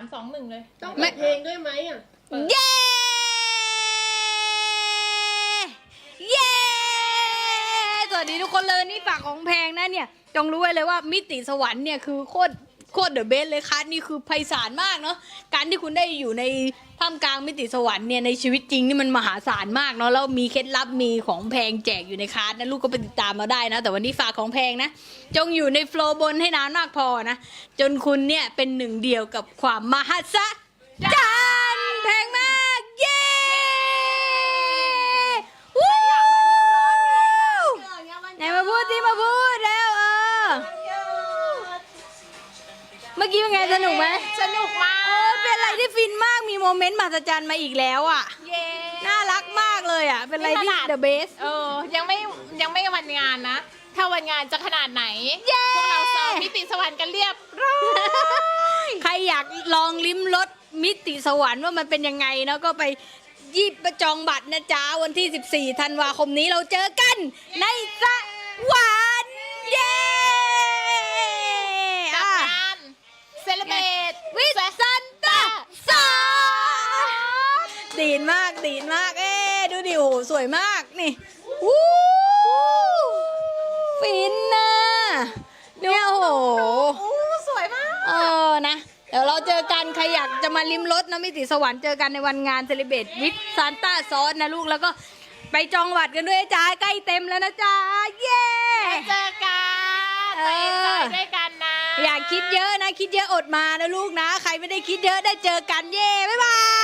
สามสองหนึ่งเลย ต้องไม่เปิดเพลงด้วยไหมอะ เย้ เย้ สวัสดีทุกคนเลยนี่ฝากของแพงนะเนี่ย จงรู้ไว้เลยว่ามิติสวรรค์เนี่ยคือโคตร โคตรเดอะเบสเลยค่ะนี่คือไพศาลมากเนาะการที่คุณได้อยู่ในท่ามกลางมิติสวรรค์เนี่ยในชีวิตจริงนี่มันมหาศาลมากเนาะแล้วมีเคล็ดลับมีของแพงแจกอยู่ในคาร์ดนะลูกก็ไปติดตามมาได้นะ แต่วันนี้ฝากของแพงนะ จงอยู่ในโฟล์บนให้นานมากพอนะ จนคุณเนี่ยเป็นหนึ่งเดียวกับความมหัศจร เมื่อกี้เป็นไงสนุกไหมสนุกมาเออกเป็นอะไรที่ฟินมากมีโมเมนต์มหัศจรรย์มาอีกแล้วอะ เย้น่ารักมากเลยอะ เป็นอะไรที่นี่ขนาด the best เออ ยังไม่ยังไม่วันงานนะ ถ้าวันงานจะขนาดไหน เย้ พวกเราซ้อมมิติสวรรค์กันเรียบร้อยใครอยากลองลิ้มรสมิติสวรรค์ว่ามันเป็นยังไงเนาะก็ไปยีบประจองบัตรนะจ๊ะ วันที่ 14 ธันวาคมนี้เราเจอกันในสวรรค์ ดีนมากดีนมาก เอ๊ะดูดิโอ้โหสวยมากนี่วู้ฟินนะเนี่ยโอ้โหอู้สวยมาก เออนะ เดี๋ยวเราเจอกันใครอยากจะมาลิ้มรสนะมิติสวรรค์เจอกันในวันงานเซเลเบตวิ h ซานต้าซอสนะลูกแล้วก็ไปจองบัตรกันด้วยจ้าใกล้เต็มแล้วนะจ๊ะเย้เจอกันเอไปอเจอด้วยกันนะ อย่าคิดเยอะนะ คิดเยอะอดมานะลูกนะ ใครไม่ได้คิดเยอะได้เจอกันเย้บ๊ายบายเย้จุ๊บ